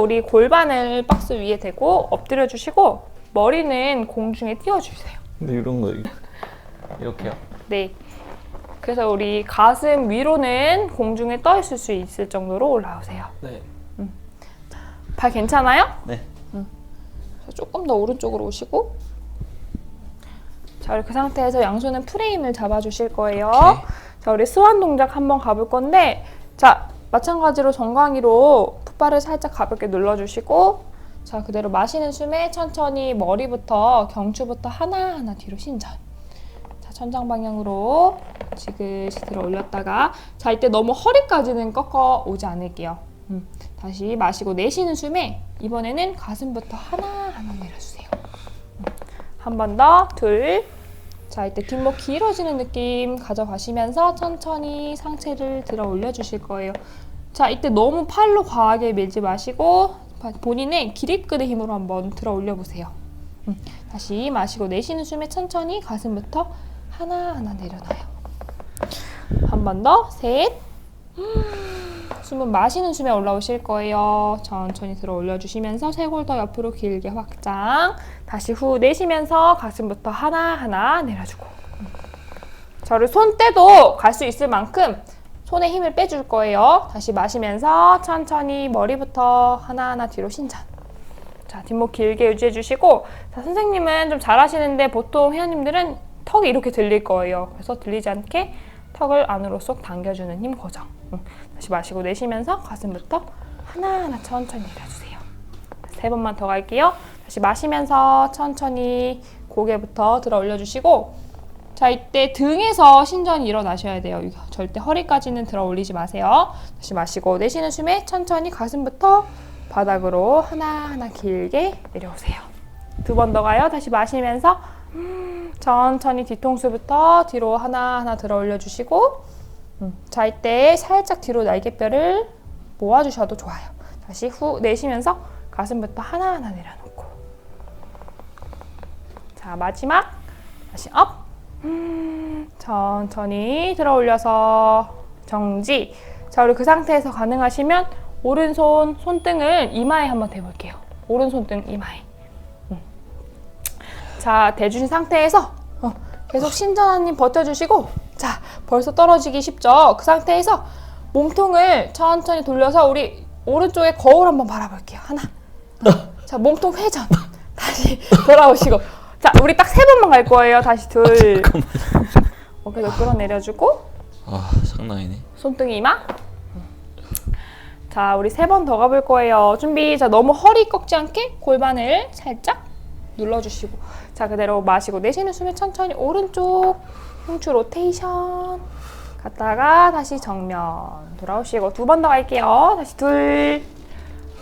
우리 골반을 박스 위에 대고 엎드려 주시고 머리는 공중에 띄워 주세요. 근데 이런 거 이렇게요. 네. 그래서 우리 가슴 위로는 공중에 떠 있을 수 있을 정도로 올라오세요. 네. 발 괜찮아요? 네. 자, 조금 더 오른쪽으로 오시고 자, 우리 그 상태에서 양손은 프레임을 잡아 주실 거예요. 오케이. 자, 우리 스완 동작 한번 가볼 건데 자, 마찬가지로 정강이로 풋발을 살짝 가볍게 눌러 주시고 자, 그대로 마시는 숨에 천천히 머리부터 경추부터 하나하나 뒤로 신전. 자, 천장 방향으로 지그시 들어 올렸다가 자, 이때 너무 허리까지는 꺾어 오지 않을게요. 음, 다시 마시고 내쉬는 숨에 이번에는 가슴부터 하나하나 내려주세요. 음, 한번 더, 둘. 자, 이때 뒷목 길어지는 느낌 가져가시면서 천천히 상체를 들어 올려주실 거예요. 자, 이때 너무 팔로 과하게 밀지 마시고 바- 본인의 기립근의 힘으로 한번 들어 올려 보세요. 음, 다시 마시고 내쉬는 숨에 천천히 가슴부터 하나하나 내려놔요. 한 번 더, 셋. 숨은 마시는 숨에 올라오실 거예요. 천천히 들어 올려주시면서 쇄골 더 옆으로 길게 확장. 다시 후 내쉬면서 가슴부터 하나하나 내려주고. 저를 손때도 갈 수 있을 만큼 손에 힘을 빼줄 거예요. 다시 마시면서 천천히 머리부터 하나하나 뒤로 신전. 자, 뒷목 길게 유지해 주시고, 자, 선생님은 좀 잘하시는데 보통 회원님들은 턱이 이렇게 들릴 거예요. 그래서 들리지 않게 턱을 안으로 쏙 당겨주는 힘 고정. 응. 다시 마시고 내쉬면서 가슴부터 하나하나 천천히 내려주세요. 세 번만 더 갈게요. 다시 마시면서 천천히 고개부터 들어 올려주시고, 자, 이때 등에서 신전이 일어나셔야 돼요. 절대 허리까지는 들어 올리지 마세요. 다시 마시고 내쉬는 숨에 천천히 가슴부터 바닥으로 하나하나 길게 내려오세요. 두 번 더 가요. 다시 마시면서 음, 천천히 뒤통수부터 뒤로 하나하나 들어 올려주시고 음, 자, 이때 살짝 뒤로 날개뼈를 모아주셔도 좋아요. 다시 후 내쉬면서 가슴부터 하나하나 내려놓고 자, 마지막 다시 업 음, 천천히 들어 올려서 정지. 자, 우리 그 상태에서 가능하시면 오른손 손등을 이마에 한번 대볼게요. 오른손등 이마에. 음. 자, 대주신 상태에서 어, 계속 신전환님 버텨주시고 자, 벌써 떨어지기 쉽죠? 그 상태에서 몸통을 천천히 돌려서 우리 오른쪽에 거울 한번 바라볼게요. 하나. 어. 자, 몸통 회전. 다시 돌아오시고. 자, 우리 딱 세 번만 갈 거예요. 다시 둘. 어깨도 끌어내려주고 아 장난 아니네. 손등 이마. 자, 우리 세 번 더 가볼 거예요. 준비. 자, 너무 허리 꺾지 않게 골반을 살짝 눌러주시고. 자, 그대로 마시고 내쉬는 숨에 천천히 오른쪽 흉추 로테이션. 갔다가 다시 정면 돌아오시고 두 번 더 갈게요. 다시 둘.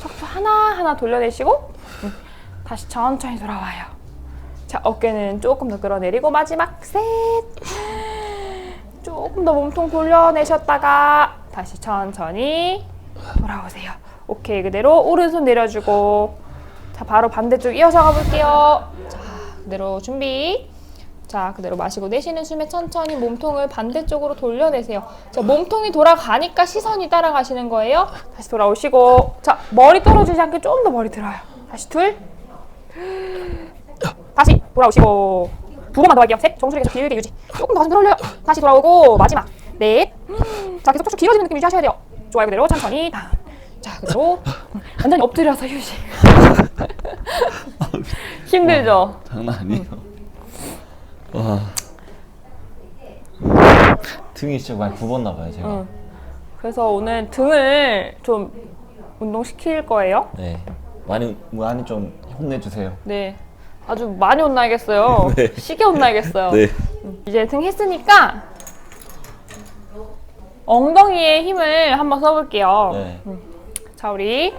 척추 하나 하나 돌려내시고 음, 다시 천천히 돌아와요. 자, 어깨는 조금 더 끌어내리고 마지막 셋. 조금 더 몸통 돌려내셨다가 다시 천천히 돌아오세요. 오케이 그대로 오른손 내려주고 자 바로 반대쪽 이어서 가볼게요. 자 그대로 준비. 자 그대로 마시고 내쉬는 숨에 천천히 몸통을 반대쪽으로 돌려내세요. 자 몸통이 돌아가니까 시선이 따라가시는 거예요. 다시 돌아오시고 자 머리 떨어지지 않게 좀 더 머리 들어요. 다시 둘. 다시 돌아오시고 두 번만 더 할게요. 셋. 정수리 계속 길게 유지. 조금 더 가슴 들어올려요. 다시 돌아오고 마지막 넷. 자 계속 척추 길어지는 느낌 유지하셔야 돼요. 좋아요 그대로 천천히. 자 그대로 완전히 엎드려서 휴식. 힘들죠? 장난 아니에요. 와. 등이 진짜 많이 굽었나 봐요 제가. 응. 그래서 오늘 등을 좀 운동시킬 거예요. 네. 많이 많이 좀 혼내 주세요. 네. 아주 많이 혼나야겠어요. 네. 시게 혼나야겠어요. 네. 이제 등 했으니까 엉덩이에 힘을 한번 써볼게요. 네. 자, 우리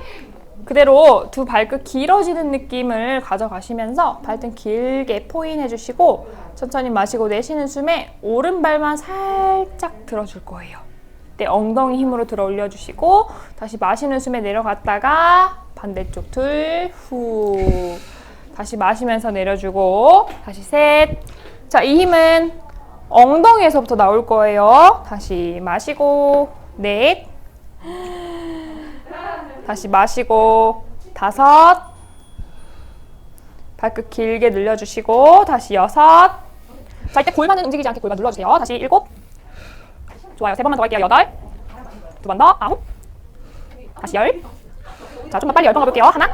그대로 두 발끝 길어지는 느낌을 가져가시면서 발등 길게 포인 해주시고 천천히 마시고 내쉬는 숨에 오른발만 살짝 들어줄 거예요. 네, 엉덩이 힘으로 들어 올려주시고 다시 마시는 숨에 내려갔다가 반대쪽 둘, 후. 다시 마시면서 내려주고 다시 셋. 자, 이 힘은 엉덩이에서부터 나올 거예요. 다시 마시고 넷. 다시 마시고 다섯. 발끝 길게 늘려주시고 다시 여섯. 자 이때 골반은 움직이지 않게 골반 눌러주세요. 다시 일곱. 좋아요. 세 번만 더 할게요. 여덟. 두 번 더. 아홉. 다시 열. 자, 좀 더 빨리 열 번 가볼게요. 하나,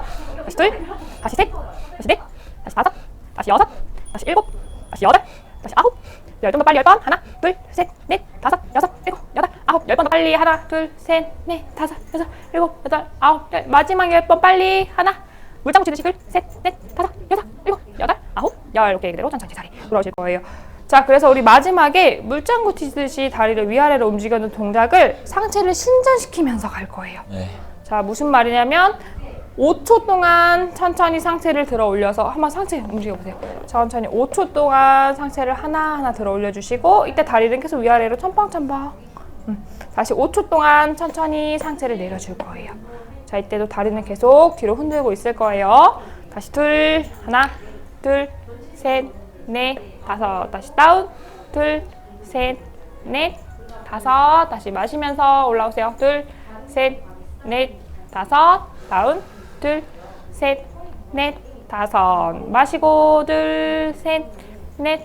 다시 둘, 다시 셋, 다시 넷, 다시 다섯, 다시 여섯, 다시 일곱, 다시 여덟, 다시 아홉. 열번더 빨리 열 번. 하나, 둘, 셋, 넷, 다섯, 여섯, 일곱, 여덟, 아홉. 열 번 더 빨리. 하나, 둘, 셋, 넷, 다섯, 여섯, 일곱, 여덟, 아홉. 열. 마지막 열 번 빨리. 하나. 물장구 치듯이 둘, 셋, 넷, 다섯, 여섯, 일곱, 여덟, 아홉, 열. 오케이 그대로 천천히 자리 돌아오실 거예요. 자, 그래서 우리 마지막에 물장구 치듯이 다리를 위아래로 움직이는 동작을 상체를 신전시키면서 갈 거예요. 네. 자, 무슨 말이냐면 5초 동안 천천히 상체를 들어 올려서 한번 상체 움직여 보세요. 천천히 5초 동안 상체를 하나하나 들어 올려 주시고 이때 다리는 계속 위아래로 첨벙첨벙. 음, 다시 5초 동안 천천히 상체를 내려 줄 거예요. 자, 이때도 다리는 계속 뒤로 흔들고 있을 거예요. 다시 둘, 하나, 둘, 셋, 넷, 다섯. 다시 다운. 둘, 셋, 넷, 다섯. 다시 마시면서 올라오세요. 둘, 셋, 넷, 다섯. 다운. 둘, 셋, 넷, 다섯. 마시고 둘, 셋, 넷,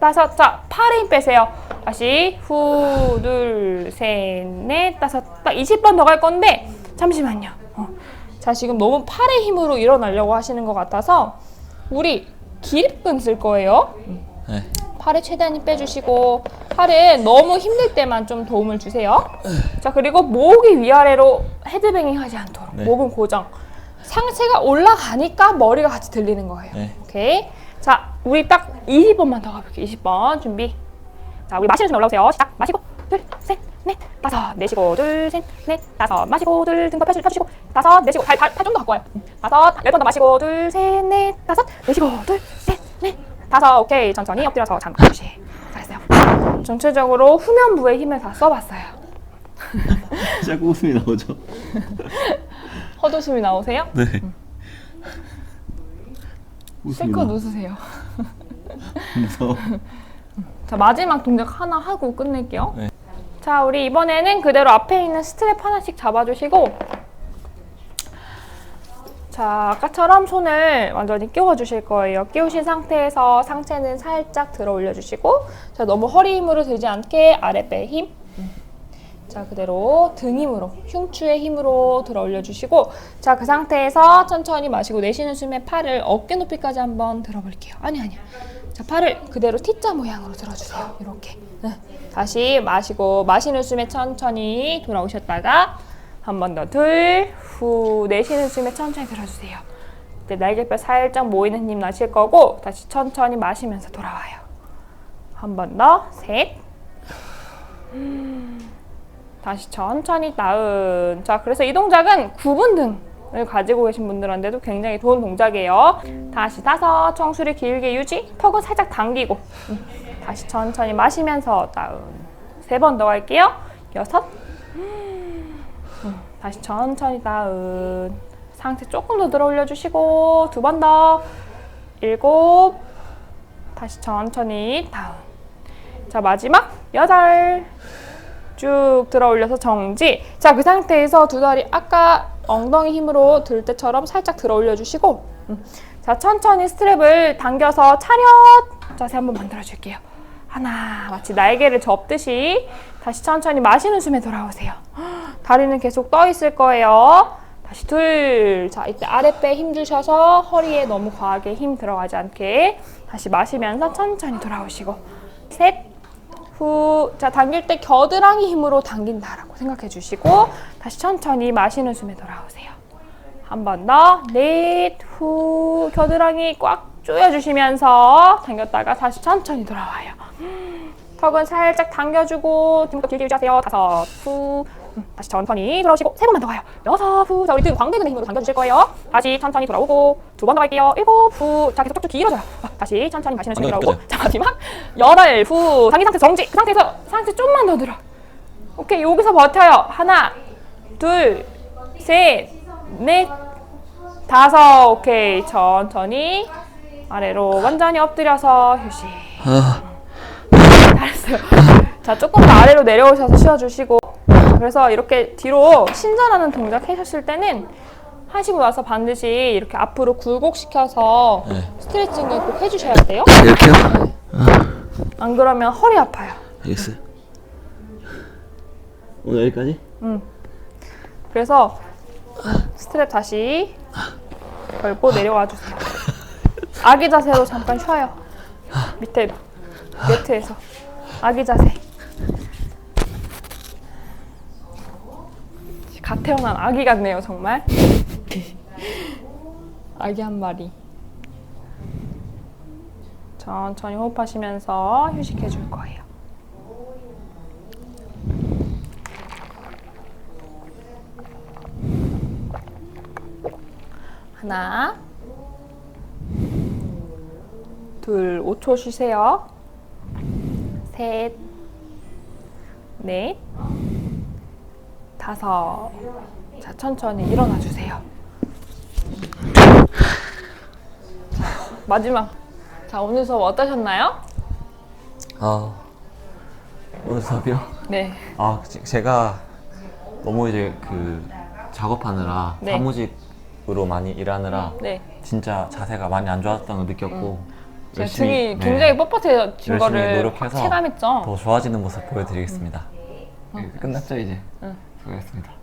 다섯. 자, 팔에 힘 빼세요. 다시 후, 둘, 셋, 넷, 다섯. 딱 20번 더 갈 건데 잠시만요. 어. 자, 지금 너무 팔의 힘으로 일어나려고 하시는 것 같아서 우리 기립근 쓸 거예요. 네. 팔에 최대한 힘 빼주시고 팔은 너무 힘들 때만 좀 도움을 주세요. 자 그리고 목이 위아래로 헤드뱅잉 하지 않도록 네. 목은 고정. 상체가 올라가니까 머리가 같이 들리는 거예요. 네. 오케이. 자 우리 딱 20번만 더 가볼게요. 20번 준비. 자 우리 마시는 숨 올라오세요. 시작. 마시고 둘, 셋, 넷, 다섯. 내쉬고 둘, 셋, 넷, 다섯. 마시고 둘, 등거 펴주, 펴주시고 다섯. 내쉬고 발 발 좀 더 갖고 와요. 음. 다섯. 열 번 더 마시고 둘, 셋, 넷, 다섯. 내쉬고 둘, 셋, 넷, 다섯. 오케이. 천천히 엎드려서 잠깐 휴식. 잘했어요. 전체적으로 후면부에 힘을 다 써봤어요. 자꾸 웃음이 나오죠. 헛웃음이 나오세요? 네. 웃음이 실컷 나. 웃으세요. 무서워. 자 마지막 동작 하나 하고 끝낼게요. 네. 자 우리 이번에는 그대로 앞에 있는 스트랩 하나씩 잡아주시고 자 아까처럼 손을 완전히 끼워 주실 거예요. 끼우신 상태에서 상체는 살짝 들어 올려 주시고 자 너무 허리 힘으로 들지 않게 아랫배 힘. 자 그대로 등 힘으로 흉추의 힘으로 들어 올려 주시고 자 그 상태에서 천천히 마시고 내쉬는 숨에 팔을 어깨 높이까지 한번 들어볼게요. 아니 아니야. 자, 팔을 그대로 T자 모양으로 들어주세요. 이렇게. 네. 다시 마시고 마시는 숨에 천천히 돌아오셨다가 한 번 더 둘, 후 내쉬는 숨에 천천히 들어주세요. 이때 날개뼈 살짝 모이는 힘 나실 거고 다시 천천히 마시면서 돌아와요. 한 번 더, 셋. 음, 다시 천천히 다운. 자, 그래서 이 동작은 구분 등을 가지고 계신 분들한테도 굉장히 좋은 동작이에요. 다시 다섯, 청수리 길게 유지, 턱은 살짝 당기고. 음, 다시 천천히 마시면서 다운. 세 번더 갈게요. 여섯. 음, 다시 천천히 다운. 상체 조금 더 들어 올려주시고, 두 번 더. 일곱. 다시 천천히 다운. 자, 마지막 여덟. 쭉 들어 올려서 정지. 자, 그 상태에서 두 다리 아까 엉덩이 힘으로 들 때처럼 살짝 들어 올려 주시고 음. 자, 천천히 스트랩을 당겨서 차렷 자세 한번 만들어 줄게요. 하나, 마치 날개를 접듯이 다시 천천히 마시는 숨에 돌아오세요. 다리는 계속 떠 있을 거예요. 다시 둘. 자, 이때 아랫배에 힘 주셔서 허리에 너무 과하게 힘 들어가지 않게 다시 마시면서 천천히 돌아오시고 셋. 후, 자 당길 때 겨드랑이 힘으로 당긴다라고 생각해 주시고 다시 천천히 마시는 숨에 돌아오세요. 한 번 더, 넷, 후, 겨드랑이 꽉 조여주시면서 당겼다가 다시 천천히 돌아와요. 턱은 살짝 당겨주고 등도 길게 유지하세요. 다섯, 후, 음, 다시 천천히 돌아오시고 세 번만 더 가요. 여섯, 후, 자 우리 등 광대근의 힘으로 당겨주실 거예요. 다시 천천히 돌아오고 두 번 더 갈게요. 일곱, 후, 자 계속 쭉쭉 길어져요. 아, 다시 천천히 마시는 완전 돌아오고 자 마지막 여덟, 후, 당긴 상태 정지. 그 상태에서 상체 좀만 더 들어. 오케이 여기서 버텨요. 하나, 둘, 셋, 넷, 다섯. 오케이 천천히 아래로 완전히 엎드려서 휴식. 아, 잘했어요. 자, 조금 더 아래로 내려오셔서 쉬어주시고. 그래서 이렇게 뒤로 신전하는 동작 하셨을 때는 하시고 나서 반드시 이렇게 앞으로 굴곡시켜서 네. 스트레칭을 꼭 해주셔야 돼요. 이렇게요? 안 그러면 허리 아파요. 알겠어요. 오늘 여기까지? 그래서 스트랩 다시 걸고 내려와 주세요. 아기 자세로 잠깐 쉬어요. 밑에 매트에서 아기 자세. 태어난 아기 같네요, 정말. 아기 한 마리. 천천히 호흡하시면서 휴식해 줄 거예요. 하나, 둘, 5초 쉬세요. 셋, 넷, 다섯. 자, 천천히 일어나 주세요. 자, 마지막. 자, 오늘 수업 어떠셨나요? 아 오늘 수업이요? 네. 아 제- 제가 너무 이제 그 작업하느라 네. 사무직으로 많이 일하느라 네. 진짜 자세가 많이 안 좋았다는 걸 느꼈고 제 등이 굉장히 뻣뻣해진 열심히 거를 노력해서 체감했죠. 더 좋아지는 모습 보여드리겠습니다. 끝났죠 이제? 응. 수고했습니다.